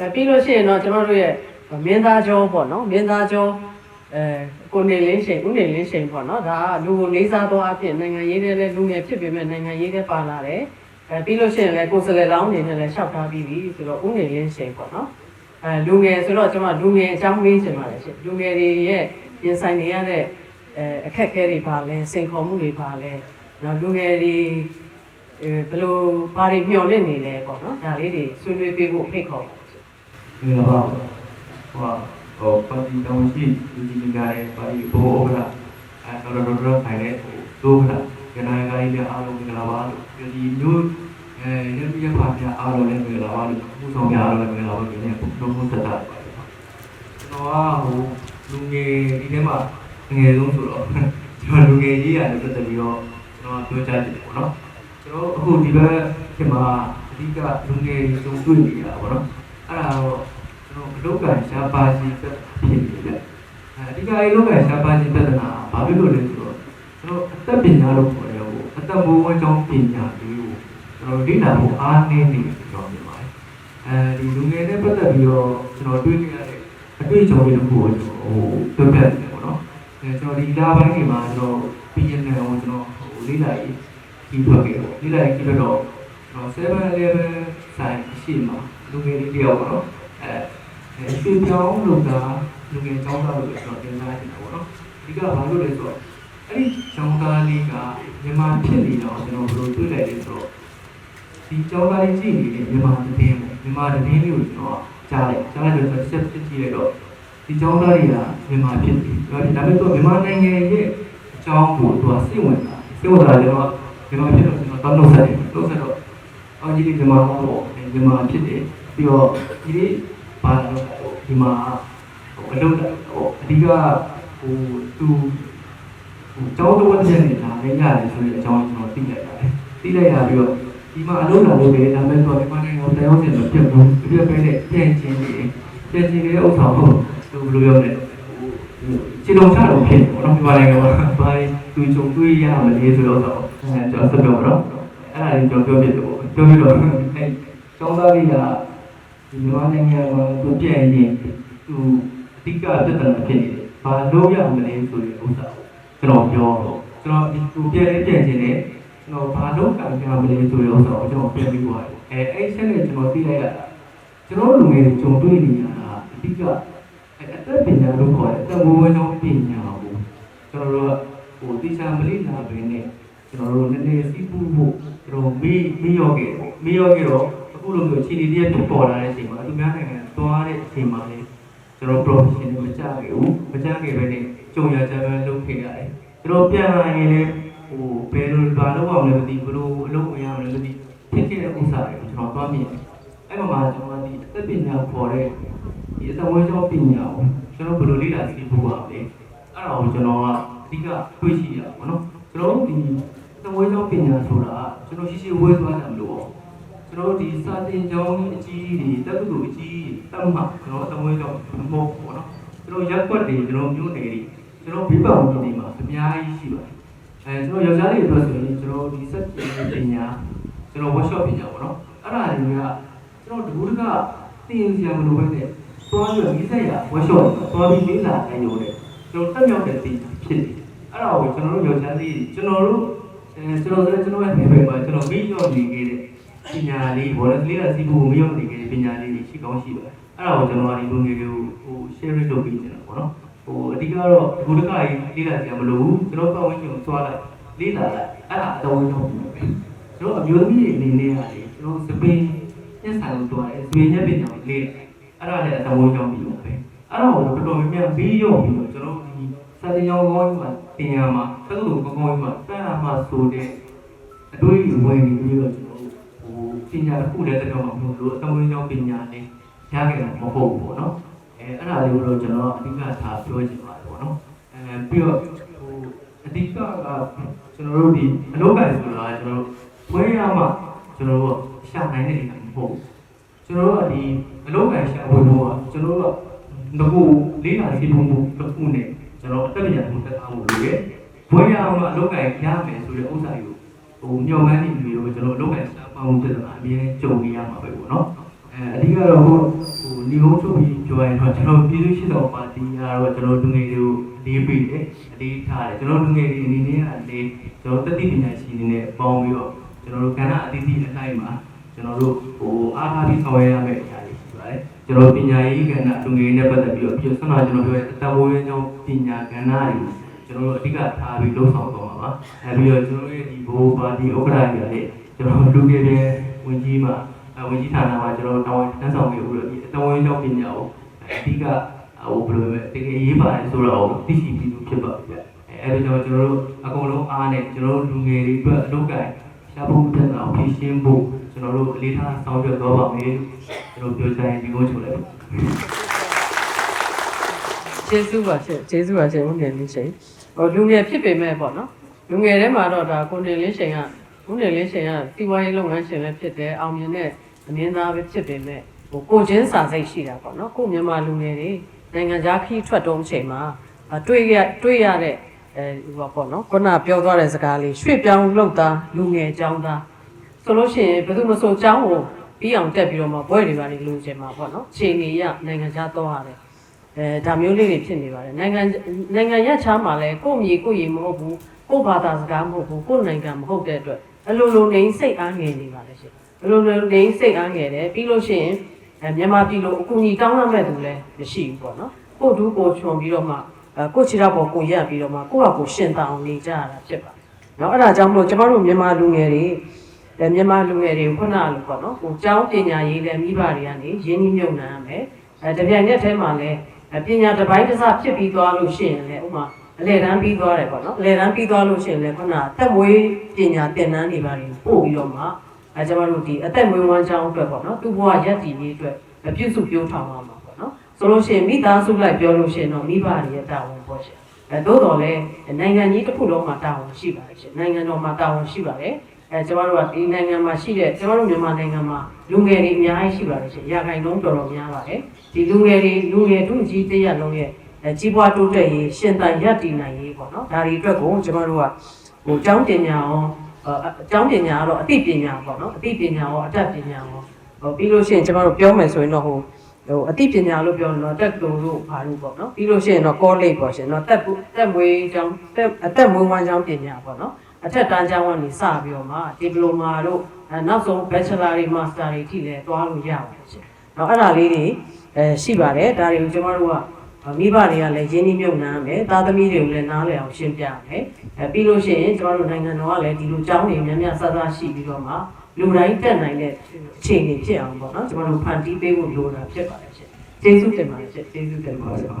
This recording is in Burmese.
ဒါပြီးလို့ရှိရင်တော့ကျွန်တော်တို့ရဲ့မင်းသားကျော်ပေါ့နော်မင်းသားကျော်အဲကိုနေလင်းရှိန်ဦးနေလင်းရှိန်ပေါ့နော်ဒါကလူကိုလေးစားသောအဖြစ်နိုင်ငံရေးတဲ့လဲလူငယ်ဖြစ်ပေမဲ့နိုင်ငံရေးတဲ့ပါလာတယ်အဲပြီးလို့ရှိရင်လည်းကိုယ်စလဲလောင်းနေနဲ့လည်းရှောက်ထားပြီးပြီဆိုတော့ဦးနေလင်းရှိန်ပေါ့နော်အဲလူငယ်ဆိုတော့ကျွန်တော်လူငယ်အကြောင်းမေးချင်ပါတယ်ရှင်လူငယ်တွေရဲ့ရင်ဆိုင်နေရတဲ့အဲအခက်အခဲတွေပါလဲစိန်ခေါ်မှုတွေပါလဲနော်လူငယ်တွေအဲဘယ်လိုဘာတွေမျှော်လင့်နေလဲပေါ့နော်ဒါလေးတွေဆွေးနွေးပေးဖို့ဖိတ်ခေါ်ပါ တယ်ရှင်မင်္ဂလာပါဟိုဟိုပါတီတောင်ရှိလူကြီးများရဲ့ပါတီဘိုးဥက္ကဋ္ဌအဲတော်တော်တော်ခိုင်တဲ့ဟိုဒုဥက္ကဋ္ဌကျန်တဲ့ကိုင်းတွေအားလုံးမင်္ဂလာပါလို့ဒီမျိုးအဲရပြပါပြအားလုံးလည်းမင်္ဂလာပါလို့ผู้ဆောင်များအားလုံးလည်းမင်္ဂလာပါဒီနေ့ဘုံဘုံသက်တာကျွန်တော်ကဟိုလူငယ်ဒီထဲမှာငယ်ဆုံးဆိုတော့ကျွန်တော်လူငယ်ကြီးရတယ်ပတ်သက်ပြီးတော့ကျွန်တော်ပြောချင်တယ်ပေါ့နော်ကျွန်တော်အခုဒီဘက်ဒီမှာအဓိကလူငယ်တွေစုံတွေ့နေရတာပေါ့နော်အဲ့ဒါတော့ကျွန်တော်အ လုပ်ကရှားပါခြင်းဖြစ်ဖြစ်နေတယ်။အဓိကအလုပ်ကရှားပါခြင်းပြဿနာဘာဖြစ်လို့လဲဆိုတော့ကျွန်တော်အသက်ပညာလို့ခေါ်တယ်ဟိုအသက်ဘဝကြောင့်ပညာလေးကိုကျွန်တော်လေ့လာဖို့အားနည်းနေတယ်ကျွန်တော်မြင်ပါတယ်။အဲဒီလူငယ်နဲ့ပတ်သက်ပြီးတော့ကျွန်တော်တွေးနေရတဲ့အတွေ့အကြုံတွေတခုကိုကျွန်တော်ဟိုပြောပြတယ်ပေါ့နော်။အဲကျွန်တော်ဒီလာပိုင်းတွေမှာကျွန်တော်ပြည်နယ်ကိုကျွန်တော်ဟိုလေ့လာရေးကြီးထွက်ခဲ့ပေါ့။လေ့လာရေးကြီးထွက်တော့ကျွန်တော်7-11ဆိုင်ရှိမှာလူငယ်လေးတယောက်ပေါ့နော်။အဲအဲ ရွှေပြောင်းလို့ကလူငယ်ကျောင်းသားလို့ကျွန်တော်တင်ပြနေတာပေါ့နော်။ဒီကဘာလို့လဲဆိုတော့အဲ့ဒီကျောင်းသားလေးကမြန်မာဖြစ်နေတော့ကျွန်တော်ဘယ်လိုတွေ့လိုက်လဲဆိုတော့ဒီကျောင်းသားလေးကြည့်နေတဲ့မြန်မာသတင်းပေါ့မြန်မာသတင်းလေးကိုကျွန်တော်ကြားလိုက်ကြားလိုက်တော့ဆက်ဖြစ်ကြည့်လိုက်တော့ဒီကျောင်းသားတွေကမြန်မာဖြစ်ပြီ။ဒါပေမဲ့သူကမြန်မာနိုင်ငံရဲ့အကြောင်းကိုသူကစိတ်ဝင်စားစိတ်ဝင်စားတယ်တော့မြန်မာဖြစ်တော့ကျွန်တော်တောင်းလို့ဆက်တယ်လို့ဆက်တော့အော်ကြီးဒီမြန်မာပေါ့မြန်မာဖြစ်တယ်ပြီးတော့ဒီ ပါတော့ဒီမှာဟိုအလုပ်ဟိုအဓိကဟိုသူဟိုကျောင်းတော်တစ်ချက်နေတာလည်းရတယ်ဆိုတဲ့အကြောင်းကျွန်တော်သိလိုက်ပါတယ်သိလိုက်ရပြီးတော့ဒီမှာအလုပ်လာလုပ်တယ်ဒါပေမဲ့တော့ဒီမှာနိုင်ငံတော်တရားဝင်တော့ပြတ်ဘူးပြတ်ပဲနဲ့ပြန်ချင်းနေပြန်ချင်းနေတဲ့ဥစ္စာဟုတ်သူဘယ်လိုပြောလဲဟိုခြေတော်ချတော့ဖြစ်တယ်ပေါ့နော်ဒီမှာနိုင်ငံမှာဘာသူကြုံတွေ့ရမလဲဆိုတော့အဲကျွန်တော်ဆက်ပြောပါတော့အဲ့ဒါလေးကျွန်တော်ပြောပြတယ်ပေါ့ပြောပြီးတော့အဲကျောင်းသားလေးက ဒီမြန်မာနိုင်ငံမှာသူပြည့်ရင်သူအဓိကပြဿနာဖြစ်နေတယ်။ဘာလို့ရမလဲဆိုတဲ့ဥစ္စာကိုကျွန်တော်ပြောတော့ကျွန်တော်ဒီသူပြည့်လေးပြည့်ခြင်းနဲ့ကျွန်တော်ဘာလို့ကံကြမလဲဆိုတဲ့ဥစ္စာကိုကျွန်တော်ပြန်ပြီးသွားတယ်။အဲအဲ့ဆက်နဲ့ကျွန်တော်သိလိုက်ရတာကျွန်တော်လူငယ်တွေကြုံတွေ့နေရတာအဓိကအသက်ပညာလို့ခေါ်တယ်။အသက်မွေးကြောင်းပညာကိုကျွန်တော်တို့ဟိုတိကျမလေးလာပဲနဲ့ကျွန်တော်တို့နည်းနည်းစီးပူးဖို့ကျွန်တော်မေးမေးရောခဲ့ပေါ့မေးရောခဲ့တော့အခု လိုမျိုးခြေနေတည်းဖြစ်ပေါ်လာတဲ့အချိန်မှာသူများနိုင်ငံသွားတဲ့အချိန်မှာလေကျွန်တော် profession မကြခဲ့ဘူးမကြခဲ့ပဲနဲ့ကြုံရကြမ်းလုပ်ခဲ့ရတယ်ကျွန်တော်ပြန်လာရင်လည်းဟိုဘယ်လိုဘာလုပ်အောင်လဲမသိဘယ်လိုအလုပ်ဝင်ရမလဲမသိဖြစ်ခဲ့တဲ့ဥစ္စာတွေကိုကျွန်တော်သွားမြင်တယ်အဲ့မှာကျွန်တော်ဒီအသက်ပညာပေါ်တဲ့ဒီအသက်ဝဲကျောင်းပညာကိုကျွန်တော်ဘယ်လိုလေ့လာသိဖို့ပါလဲအဲ့ဒါကိုကျွန်တော်ကအဓိကတွေ့ရှိရပါဘောနော်ကျွန်တော်ဒီအသက်ဝဲကျောင်းပညာဆိုတာကျွန်တော်ရှိရှိဝဲသွားတာမလို့ပါ ကျွန်တော်တို့ဒီ စာတင်ကျောင်းအကြီးတွေတက္ကသိုလ်အကြီးတက်မှကျွန်တော်အသမွေးတော့မဟုတ်ဘူးပေါ့နော်ကျွန်တော်ရက်ွက်တွေကျွန်တော်မျိုးနယ်တွေကျွန်တော်ဘိပ္ပံဝင်တွေမှာအများကြီးရှိပါတယ်အဲကျွန်တော်ယောက်ျားလေးတွေအတွက်ဆိုရင်ကျွန်တော်ဒီစက်ပညာကျွန်တော် workshop ပညာပေါ့နော်အဲ့ဒါတွေကကျွန်တော်တကူတကတင်စရာမလိုဘဲနဲ့သွားပြီးမိဆက်ရ workshop သွားပြီးလေ့လာနိုင်ရုံနဲ့ကျွန်တော်တက်မြောက်တဲ့တင်ဖြစ်တယ်အဲ့ဒါကိုကျွန်တော်တို့ယောက်ျားလေးကျွန်တော်တို့အဲကျွန်တော်တို့ကျွန်တော်ရဲ့နေရာမှာကျွန်တော်မိရောနေခဲ့တဲ့ ပညာလေးဘောလုံးလေးကစီးဖို့မရောက်နေခဲ့တဲ့ပညာလေးတွေရှိကောင်းရှိပါတယ်အဲ့ဒါကိုကျွန်တော်ကဒီလူငယ်တွေကိုဟို share လုပ်ပေးနေတာပေါ့နော်ဟိုအဓိကတော့ဒီလိုတကကြီးလေးလာကြမလို့ကျွန်တော်ပတ်ဝန်းကျင်ကိုသွားလိုက်လေးလာလိုက်အဲ့ဒါအတော်ဝင်တော့ပြီပဲကျွန်တော်အမျိုးသမီးတွေအနေနဲ့ကလေကျွန်တော်စပင်းညက်ဆိုင်လို့တွားတယ်စပင်းညက်ပညာကိုလေးလိုက်အဲ့ဒါလည်းအတော်ဝင်တော့ပြီပဲအဲ့ဒါကိုတော်တော်များများပြီးရောပြီးတော့ကျွန်တော်ဒီစာတင်ရောင်းကောင်းကြီးမှာတင်ရမှာသက္ကသိုလ်ကောင်းကောင်းကြီးမှာတန်းရမှာဆိုတဲ့အတွေ့အကြုံဝင်နေပြီးတော့ကျွန်တော်ဟို ပညာတစ်ခုတည်းတက်တော့မှမဟုတ်လို့အတမွေးကြောင့်ပညာလေးရခဲ့တာမဟုတ်ဘူးပေါ့နော်အဲအဲ့ဒါလေးကိုတော့ကျွန်တော်အဓိကထားပြောချင်ပါတယ်ပေါ့နော်အဲပြီးတော့ဟိုအဓိကကကျွန်တော်တို့ဒီအလုပ်ကိုင်ဆိုတာကျွန်တော်ဝဲရမှကျွန်တော်တို့ရှာနိုင်တဲ့နေရာမဟုတ်ဘူးကျွန်တော်တို့ကဒီအလုပ်ကိုင်ရှာဖို့တော့ကျွန်တော်တို့ကငကိုလေးလာစီပုံမှုတစ်ခုနဲ့ကျွန်တော်အတက်ပညာကိုတက်ထားဖို့လိုရဲ့ဝဲရမှအလုပ်ကိုင်ရမယ်ဆိုတဲ့ဥစ္စာကိုဟိုညော်မှန်းနေပြီလို့ကျွန်တော်လုပ်မယ် စာပေါင်းပြဿနာအမြဲကြုံနေရမှာပဲပေါ့နော်အဲအဓိကတော့ဟိုဟိုဒီဘုံချုပ်ပြီးပြောရင်တော့ကျွန်တော်ပြည်သူ့ရှိတော်ပါတီကတော့ကျွန်တော်လူငယ်တွေကိုအလေးပေးတယ်အလေးထားတယ်ကျွန်တော်လူငယ်တွေအနေနဲ့ကလေကျွန်တော်တတိပညာရှင်တွေနဲ့ပေါင်းပြီးတော့ကျွန်တော်တို့ကဏ္ဍအသီးသီးအတိုင်းမှာကျွန်တော်တို့ဟိုအားထားပြီးဆောင်ရွက်ရမယ့်အရာတွေရှိပါတယ်ကျွန်တော်ပညာရေးကဏ္ဍလူငယ်တွေနဲ့ပတ်သက်ပြီးတော့ပြီးတော့ဆက်လာကျွန်တော်ပြောတဲ့တမိုးရင်းကြောင်းပညာကဏ္ဍတွေကျွန်တော်တို့အဓိကထားပြီးလှုပ်ဆောင်သွားမှာပါအဲပြီးတော့ကျွန်တော်ရဲ့ဒီဘိုးပါတီဥက္ကဋ္ဌကြီးလည်း ကျွန်တော်လူငယ်တွေဝင်ကြီးမှာအဝင်ကြီးဌာနမှာကျွန်တော်တောင်းတန်းဆောင်နေဦးလို့ဒီအတဝန်ကြောင့်ပညာကိုအဓိကဟိုဘယ်လိုလဲတကယ်ရေးပါတယ်ဆိုတော့သိရှိပြီးလို့ဖြစ်ပါဗျအဲအဲ့ဒါကြောင့်ကျွန်တော်တို့အကုန်လုံးအားနဲ့ကျွန်တော်တို့လူငယ်တွေအတွက်အလုပ်ကိုင်ရှားဖို့ပြဿနာကိုဖြေရှင်းဖို့ကျွန်တော်တို့အလေးထားဆောင်ရွက်သွားပါမယ်လို့ကျွန်တော်ပြောချင်ဒီကုန်းချုပ်လိုက်ပါကျေးဇူးပါရှင်ကျေးဇူးပါရှင်ဦးနေလင်းရှိန်ဟိုလူငယ်ဖြစ်ပေမဲ့ပေါ့နော်လူငယ်ထဲမှာတော့ဒါကိုနေလင်းရှိန်က ဦးနေလင်းရှိန်ကစီးပွားရေးလုပ်ငန်းရှင်လည်းဖြစ်တယ်အောင်မြင်တဲ့အမြင်သားပဲဖြစ်ပေမဲ့ဟိုကိုချင်းစာစိတ်ရှိတာပေါ့နော်ကိုမြန်မာလူငယ်တွေနိုင်ငံခြားခီးထွက်တုံးချိန်မှာအတွေ့ရတွေ့ရတဲ့အဲဟိုပေါ့နော်ခုနပြောသွားတဲ့စကားလေးရွှေ့ပြောင်းလုပ်သားလူငယ်အကြောင်းသားဆိုလို့ရှိရင်ဘယ်သူမဆိုအကြောင်းကိုပြီးအောင်တက်ပြီးတော့မှဘွဲတွေပါလေလိုချင်မှာပေါ့နော်ခြေနေရနိုင်ငံခြားသွားရတယ်အဲဒါမျိုးလေးတွေဖြစ်နေပါတယ်နိုင်ငံနိုင်ငံရခြားမှာလဲကိုယ့်မြေကိုယ့်ရေမဟုတ်ဘူးကိုယ့်ဘာသာစကားမဟုတ်ဘူးကိုယ့်နိုင်ငံမဟုတ်တဲ့အတွက် အလိုလိုနေစိတ်အားငယ်နေပါလေရှင်အလိုလိုနေစိတ်အားငယ်တယ်ပြီးလို့ရှိရင်အဲမြန်မာပြည်လိုအကူအညီတောင်းရမဲ့သူလည်းမရှိဘူးပေါ့နော်ကိုယ့်ဒူးကိုယ်ချွန်ပြီးတော့မှအဲကိုယ့်ခြေထောက်ပေါ်ကိုရက်ပြီးတော့မှကိုယ့်ဟာကိုယ်ရှင်တောင်းနေကြရတာဖြစ်ပါတယ်နော်အဲ့ဒါကြောင့်မလို့ကျမတို့မြန်မာလူငယ်တွေအဲမြန်မာလူငယ်တွေကိုခုနကလိုပေါ့နော်ဟိုကျောင်းပညာရေးလည်းမိဘတွေကနေရင်းနှီးမြှုပ်နှံရမယ်အဲတပြိုင်နက်တည်းမှာလည်းအဲပညာတစ်ပိုင်းတစ်စဖြစ်ပြီးသွားလို့ရှိရင်လည်းဥမာ အလေတန်းပြီးသွားတယ်ပေါ့နော်အလေတန်းပြီးသွားလို့ရှိရင်လည်းခုနကတက်မွေးပညာသင်တန်းတွေပါတွေပို့ပြီးတော့မှအဲကျွန်တော်တို့ဒီအသက်မွေးဝမ်းကြောင်းအတွက်ပေါ့နော်သူ့ဘဝရက်တည်ရေးအတွက်အပြည့်စုံပြောထောင်ရမှာပေါ့နော်ဆိုလို့ရှိရင်မိသားစုလိုက်ပြောလို့ရှိရင်တော့မိဘတွေရဲ့တာဝန်ပေါ့ရှင်အဲသို့တော်လည်းနိုင်ငံကြီးတစ်ခုလုံးမှာတာဝန်ရှိပါတယ်ရှင်နိုင်ငံတော်မှာတာဝန်ရှိပါတယ်အဲကျမတို့ကဒီနိုင်ငံမှာရှိတဲ့ကျမတို့မြန်မာနိုင်ငံမှာလူငယ်တွေအများကြီးရှိပါတယ်ရှင်။ရာခိုင်နှုန်းတော်တော်များပါတယ်။ဒီလူငယ်တွေလူငယ်တို့ကြီးတရက်လုံးရဲ့ အဲကြီးပွားတိုးတက်ရေးရှင်သန်ရပ်တည်နိုင်ရေးပေါ့နော်။ဒါတွေအတွက်ကိုကျမတို့ကဟိုကျောင်းပညာရောအဲအကျောင်းပညာကတော့အသိပညာပေါ့နော်။အသိပညာရောအတတ်ပညာရောဟိုပြီးလို့ရှိရင်ကျမတို့ပြောမယ်ဆိုရင်တော့ဟိုဟိုအသိပညာလို့ပြောရင်တော့တက်ကလို့လို့ဘာလို့ပေါ့နော်ပြီးလို့ရှိရင်တော့ college ပေါ့ရှင်နော်တက်တက်မွေးကျောင်းတက်အသက်မွေးဝမ်းကျောင်းပညာပေါ့နော်အထက်တန်းကျောင်းကနေစပြီးတော့မှဒီပလိုမာတို့အဲနောက်ဆုံး Bachelor တွေ Master တွေထိလည်းတွားလို့ရပါတယ်ရှင်။နောက်အဲ့ဒါလေးတွေအဲရှိပါတယ်ဒါတွေကိုကျွန်တော်တို့က မိဘတွေကလည်းရင်းနှီးမြှုပ်နှံရမယ်သားသမီးတွေကိုလည်းနားလည်အောင်ရှင်းပြရမယ်အဲပြီးလို့ရှိရင်ကျွန်တော်တို့နိုင်ငံတော်ကလည်းဒီလိုကျောင်းတွေများများဆဆရှိပြီးတော့မှလူတိုင်းတက်နိုင်တဲ့အခြေအနေဖြစ်အောင်ပေါ့နော်ကျွန်တော်တို့ဖန်တီးပေးဖို့လိုတာဖြစ်ပါတယ်ရှင်။ကျေးဇူးတင်ပါတယ်ရှင်ကျေးဇူးတင်ပါတယ်ပါ